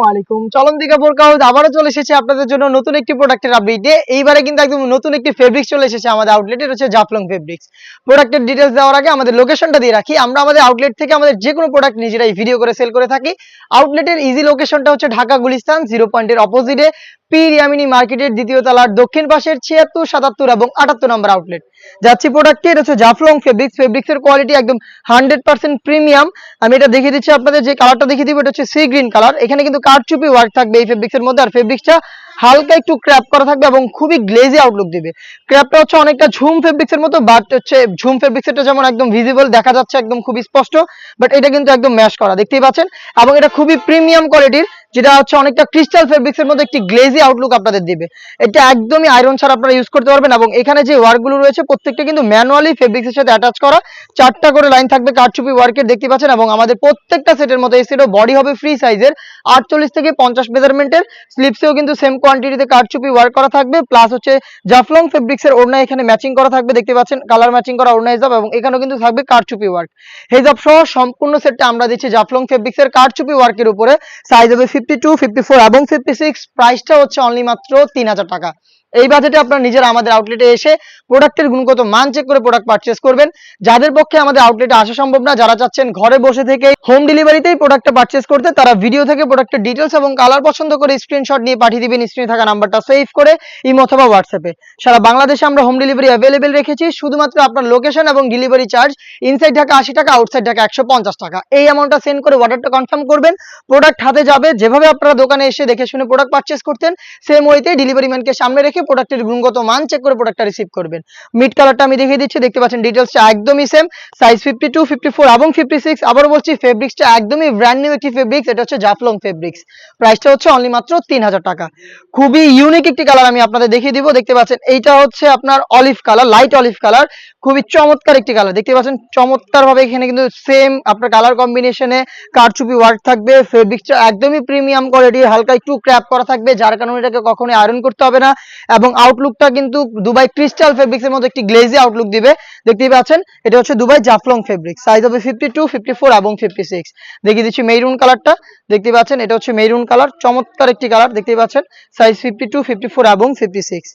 আসসালামু চলন বোরকা বোরকাউট আবারও চলে এসেছে আপনাদের জন্য নতুন একটি প্রোডাক্টের আপডেটে এইবারে কিন্তু একদম নতুন একটি ফেব্রিক্স চলে এসেছে আমাদের আউটলেটে হচ্ছে জাফলং ফেব্রিক্স প্রোডাক্টের ডিটেলস দেওয়ার আগে আমাদের লোকেশনটা দিয়ে রাখি। আমরা আমাদের আউটলেট থেকে আমাদের যে কোনো প্রোডাক্ট নিজেরাই ভিডিও করে সেল করে থাকি। আউটলেটের ইজি লোকেশনটা হচ্ছে ঢাকা গুলিস্তান জিরো পয়েন্টের অপোজিটে পি রিয়ামিনি মার্কেটের দ্বিতীয় তলার দক্ষিণ পাশের ছিয়াত্তর, সাতাত্তর এবং আটাত্তর নম্বর আউটলেট যাচ্ছি প্রোডাক্টটি এটা হচ্ছে জাফলং ফেব্রিক্স ফেব্রিক্সের কোয়ালিটি একদম হান্ড্রেড পার্সেন্ট প্রিমিয়াম আমি এটা দেখিয়ে দিচ্ছি আপনাদের, যে কালারটা দেখিয়ে দিব, এটা হচ্ছে সি গ্রিন কালার এখানে কিন্তু কারচুপি ওয়ার্ক থাকবে এই ফেব্রিক্সের মধ্যে। আর ফেব্রিক্সটা হালকা একটু ক্র্যাপ করা থাকবে এবং খুবই গ্লেজি আউটলুক দিবে। ক্র্যাপটা হচ্ছে অনেকটা ঝুম ফেব্রিক্সের মতো বাট হচ্ছে ঝুম ফেব্রিক্সেরটা যেমন একদম ভিজিবল দেখা যাচ্ছে একদম খুবই স্পষ্ট বাট এটা কিন্তু একদম ম্যাশ করা। দেখতেই পাচ্ছেন? এবং এটা খুবই প্রিমিয়াম কোয়ালিটির যেটা হচ্ছে অনেকটা ক্রিস্টাল ফেব্রিক্সের মধ্যে একটি গ্লেজি আউটলুক আপনাদের দিবে। এটা একদমই আয়রন ছাড়া আপনারা ইউজ করতে পারবেন এবং এখানে যে ওয়ার্কগুলো রয়েছে, প্রত্যেকটা কিন্তু ম্যানুয়ালি ফেব্রিক্সের সাথে অ্যাটাচ করা। চারটা করে লাইন থাকবে কারচুপি ওয়ার্কের দেখতে পাচ্ছেন? এবং আমাদের প্রত্যেকটা সেটের মধ্যে এই সেটও বডি হবে ফ্রি সাইজের আটচল্লিশ থেকে পঞ্চাশ মেজারমেন্টের স্লিপসেও কিন্তু সেম কোয়ান্টিটিতে কারচুপি ওয়ার্ক করা থাকবে। প্লাস হচ্ছে জাফলং ফেব্রিক্সের ওড়না এখানে ম্যাচিং করা থাকবে। দেখতে পাচ্ছেন? কালার ম্যাচিং করা ওড়না হিসাব এবং এখানেও কিন্তু থাকবে কারচুপি ওয়ার্ক হেজাব সহ সম্পূর্ণ সেটটা আমরা দিচ্ছি জাফলং ফেব্রিক্সের কারচুপি ওয়ার্কের উপরে। সাইজ হবে ফিফটি টু ফিফটি ফোর এবং ফিফটি সিক্স প্রাইসটা হচ্ছে অনলি মাত্র তিন হাজার টাকা। এই বাজেটে আপনারা নিজেরা আমাদের আউটলেটে এসে প্রোডাক্টের গুণগত মান চেক করে প্রোডাক্ট পারচেস করবেন। যাদের পক্ষে আমাদের আউটলেটে আসা সম্ভব না, যারা চাচ্ছেন ঘরে বসে থেকে হোম ডেলিভারিতেই প্রোডাক্টটা পারচেস করতে, তারা ভিডিও থেকে প্রোডাক্টের ডিটেলস এবং কালার পছন্দ করে স্ক্রিনশট নিয়ে পাঠিয়ে দিবেন স্ক্রিনে থাকা নাম্বারটা সেভ করে ইমো অথবা হোয়াটসঅ্যাপে সারা বাংলাদেশে আমরা হোম ডেলিভারি অ্যাভেলেবেল রেখেছি, শুধুমাত্র আপনার লোকেশন এবং ডেলিভারি চার্জ ইনসাইড ঢাকা আশি টাকা আউটসাইড ঢাকা একশো পঞ্চাশ টাকা। এই অ্যামাউন্টটা সেন্ড করে অর্ডারটা কনফার্ম করবেন প্রোডাক্ট হাতে যাবে, যেভাবে আপনারা দোকানে এসে দেখে শুনে প্রোডাক্ট পারচেস করতেন সেম ওয়েতে ডেলিভারি ম্যানকে সামনে রেখে প্রোডাক্টের গুণগত মান চেক করে প্রোডাক্টটা রিসিভ করবেন। মিড কালারটা আমি দেখিয়ে দিচ্ছি, দেখতে পাচ্ছেন ডিটেলসটা একদমই same size fifty two fifty four এবং ফিফটি সিক্স আবার বলছি ফেব্রিক্সটা একদমই ব্র্যান্ড নিউ একটি ফেব্রিক্স এটা হচ্ছে জাফলং ফেব্রিক্স প্রাইসটা হচ্ছে অনলি মাত্র তিন হাজার টাকা। খুবই ইউনিক একটি কালার আমি আপনাদের দেখিয়ে দিব, দেখতে পাচ্ছেন, এইটা হচ্ছে আপনার olive colour light olive colour খুবই চমৎকার একটি কালার দেখতে পাচ্ছেন চমৎকার ভাবে এখানে কিন্তু সেম আপনার কালার কম্বিনেশনে কারচুপি ওয়ার্ক থাকবে ফেব্রিক্সটা একদমই প্রিমিয়াম কোয়ালিটি হালকা একটু ক্র্যাপ করা থাকবে, যার কারণে এটাকে কখনোই আয়রন করতে হবে না। এবং আউটলুকটা কিন্তু দুবাই ক্রিস্টাল ফেব্রিক্স এর মধ্যে একটি গ্লেজি আউটলুক দিবে। দেখতেই পাচ্ছেন, এটা হচ্ছে দুবাই জাফলং ফেব্রিক সাইজ হবে ফিফটি টু ফিফটি ফোর এবং ফিফটি সিক্স দেখিয়ে দিচ্ছি মেরুন কালারটা দেখতে পাচ্ছেন, এটা হচ্ছে মেরুন কালার চমৎকার একটি কালার দেখতে পাচ্ছেন size fifty two fifty four এবং ফিফটি সিক্স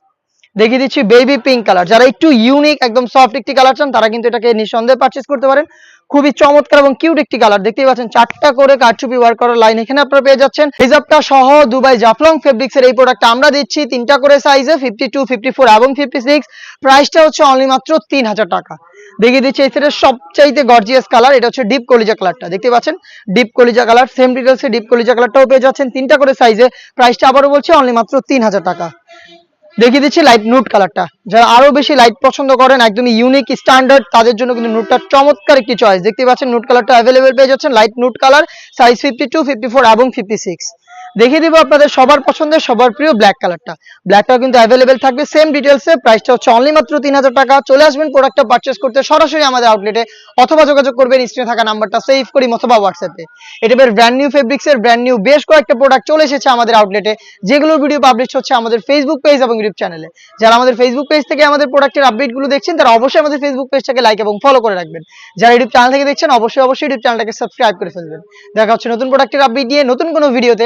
দেখিয়ে দিচ্ছি বেবি পিঙ্ক কালার যারা একটু ইউনিক একদম সফট একটি কালার চান, তারা কিন্তু এটাকে নিঃসন্দেহে পারচেস করতে পারেন। খুবই চমৎকার এবং কিউট একটি কালার দেখতেই পাচ্ছেন, চারটা করে কারচুপি ওয়ার্ক করার লাইন এখানে আপনারা পেয়ে যাচ্ছেন। হিজাবটা সহ দুবাই জাফলং ফেব্রিক্স এর এই প্রোডাক্টটা আমরা দিচ্ছি, তিনটা করে সাইজে ফিফটি টু ফিফটি ফোর এবং ফিফটি সিক্স প্রাইসটা হচ্ছে অনলি মাত্র তিন হাজার টাকা। দেখিয়ে দিচ্ছি এই সেটের সবচাইতে গর্জিয়াস কালার এটা হচ্ছে ডিপ কলিজা কালারটা দেখতে পাচ্ছেন ডিপ কলিজা কালার সেম ডিটেলসে ডিপ কলিজা কালারটাও পেয়ে যাচ্ছেন। তিনটা করে সাইজে প্রাইসটা আবারও বলছি অনলি মাত্র তিন হাজার টাকা। দেখিয়ে দিচ্ছি লাইট নুট কালারটা যারা আরও বেশি লাইট পছন্দ করেন, একদমই ইউনিক স্ট্যান্ডার্ড তাদের জন্য কিন্তু নুটটা চমৎকার একটি চয়েস দেখতে পাচ্ছেন নুট কালারটা অ্যাভেলেবেল পেয়ে যাচ্ছেন light nude colour size fifty two fifty four এবং ফিফটি সিক্স দেখিয়ে দিব আপনাদের সবার পছন্দের, সবার প্রিয় ব্ল্যাক কালারটা ব্ল্যাকটাও কিন্তু অ্যাভেলেবেল থাকবে সেম ডিটেলসে প্রাইসটা হচ্ছে অনলি মাত্র তিন হাজার টাকা। চলে আসবেন প্রোডাক্টটা পারচেস করতে সরাসরি আমাদের আউটলেটে অথবা যোগাযোগ করবেন স্ক্রিনে থাকা নাম্বারটা সেভ করি অথবা হোয়াটসঅ্যাপে এটা বের ব্র্যান্ড নিউ ফেব্রিক্সের ব্র্যান্ড নিউ বেশ কয়েকটা প্রোডাক্ট চলে এসেছে আমাদের আউটলেটে যেগুলোর ভিডিও পাবলিশ হচ্ছে আমাদের ফেসবুক পেজ এবং ইউটিউব চ্যানেলে যারা আমাদের ফেসবুক পেজ থেকে আমাদের প্রোডাক্টের আপডেটগুলো দেখছেন, তারা অবশ্যই আমাদের ফেসবুক পেজটাকে লাইক এবং ফলো করে রাখবেন। যারা ইউটিউব চ্যানেল থেকে দেখছেন, অবশ্যই অবশ্যই ইউটিউব চ্যানেলটাকে সাবস্ক্রাইব করে ফেলবেন। দেখা হচ্ছে নতুন প্রোডাক্টের আপডেট নিয়ে নতুন কোনো ভিডিওতে